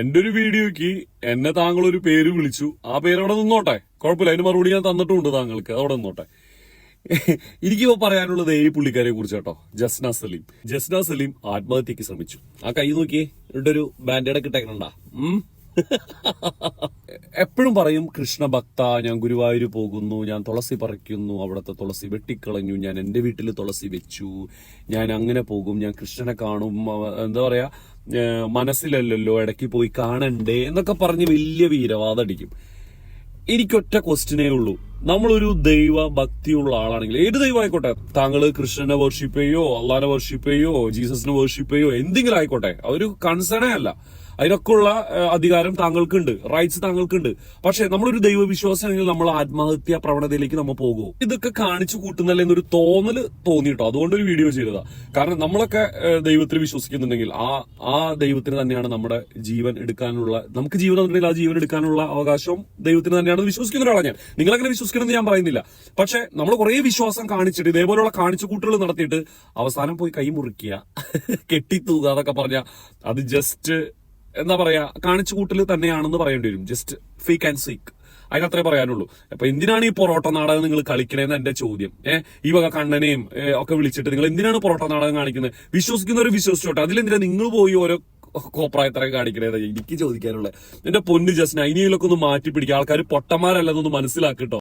എന്റെ ഒരു വീഡിയോക്ക് എന്നെ താങ്കൾ ഒരു പേര് വിളിച്ചു. ആ പേര് അവിടെ നിന്നോട്ടെ. കുഴപ്പമില്ല. അതിന് മറുപടി ഞാൻ തന്നിട്ടുണ്ട് താങ്കൾക്ക്. അവിടെ നിന്നോട്ടെ. എനിക്കിപ്പോ പറയാനുള്ളത് ഈ പുള്ളിക്കാരെ കുറിച്ച് കേട്ടോ. ജസ്ന സലീം. ജസ്ന സലീം ആത്മഹത്യക്ക് ശ്രമിച്ചു. ആ കൈ നോക്കി ഇവിടെ ഒരു ബാൻഡേഡ് ഒക്കെ ഇട്ടേക്കണണ്ടാ എപ്പോഴും പറയും കൃഷ്ണ കൃഷ്ണഭക്ത ഞാൻ ഗുരുവായൂർ പോകുന്നു ഞാൻ തുളസി പറിക്കുന്നു അവിടുത്തെ തുളസി വെട്ടിക്കളഞ്ഞു ഞാൻ എന്റെ വീട്ടിൽ തുളസി വെച്ചു ഞാൻ അങ്ങനെ പോകും ഞാൻ കൃഷ്ണനെ കാണും. എന്താ പറയാ? മനസ്സിലല്ലല്ലോ ഇടയ്ക്ക് പോയി കാണണ്ടേ എന്നൊക്കെ പറഞ്ഞ് വലിയ വീരവാദം അടിക്കും. എനിക്കൊറ്റ ക്വസ്റ്റിനേ ഉള്ളൂ. നമ്മളൊരു ദൈവ ഭക്തിയുള്ള ആളാണെങ്കിൽ ഏത് ദൈവം ആയിക്കോട്ടെ? താങ്കൾ കൃഷ്ണനെ വർഷിപ്പ് ചെയ്യോ അള്ളാനെ വർഷിപ്പ് ചെയ്യോ ജീസസിനെ വർഷിപ്പ് ചെയ്യോ എന്തെങ്കിലും ആയിക്കോട്ടെ. അതൊരു കൺസേണേ അല്ല. അതിനൊക്കെ ഉള്ള ഏഹ്, അധികാരം താങ്കൾക്കുണ്ട്. റൈറ്റ്സ് താങ്കൾക്കുണ്ട്. പക്ഷെ നമ്മളൊരു ദൈവവിശ്വാസമാണെങ്കിൽ നമ്മൾ ആത്മഹത്യാ പ്രവണതയിലേക്ക് നമ്മൾ പോകുമോ ഇതൊക്കെ കാണിച്ചു കൂട്ടുന്നല്ല എന്നൊരു തോന്നൽ തോന്നിയിട്ടോ അതുകൊണ്ട് ഒരു വീഡിയോ ചെയ്തതാ. കാരണം നമ്മളൊക്കെ ദൈവത്തിൽ വിശ്വസിക്കുന്നുണ്ടെങ്കിൽ ആ ആ ദൈവത്തിന് തന്നെയാണ് നമ്മുടെ ജീവൻ എടുക്കാനുള്ള നമുക്ക് ജീവൻ ആ ജീവൻ എടുക്കാനുള്ള അവകാശവും ദൈവത്തിന് തന്നെയാണ് വിശ്വസിക്കുന്ന ഒരാളാണ് ഞാൻ. നിങ്ങളങ്ങനെ വിശ്വസിക്കണമെന്ന് ഞാൻ പറയുന്നില്ല. പക്ഷെ നമ്മൾ കുറെ വിശ്വാസം കാണിച്ചിട്ട് ഇതേപോലെയുള്ള കാണിച്ചുകൂട്ടുകൾ നടത്തിയിട്ട് അവസാനം പോയി കൈ മുറിക്കുക കെട്ടിത്തൂക അതൊക്കെ പറഞ്ഞ അത് ജസ്റ്റ് എന്താ പറയാ കാണിച്ചുകൂട്ടൽ തന്നെയാണെന്ന് പറയേണ്ടി വരും. ജസ്റ്റ് ഫേക്ക് ആൻഡ് സീക്ക് അതിനത്രേ പറയാനുള്ളൂ. അപ്പൊ എന്തിനാണ് ഈ പൊറോട്ട നാടകം നിങ്ങൾ കളിക്കണേന്ന് എന്റെ ചോദ്യം. ഏഹ് ഈ വക കണ്ണനെയും ഒക്കെ വിളിച്ചിട്ട് നിങ്ങൾ എന്തിനാണ് പൊറോട്ട നാടകം കാണിക്കുന്നത്? വിശ്വസിക്കുന്നവർ വിശ്വസിച്ചോട്ടെ. അതിലെന്തിനാ നിങ്ങൾ പോയി ഓരോ കോപ്രായത്തരം കാണിക്കണേന്ന് എനിക്ക് ചോദിക്കാനുള്ളത് എന്റെ പൊന്ന് ജസ്റ്റ് അതിനെയൊക്കെ ഒന്ന് മാറ്റി പിടിക്കുക ആൾക്കാർ പൊട്ടന്മാരല്ലെന്നൊന്ന് മനസ്സിലാക്കിട്ടോ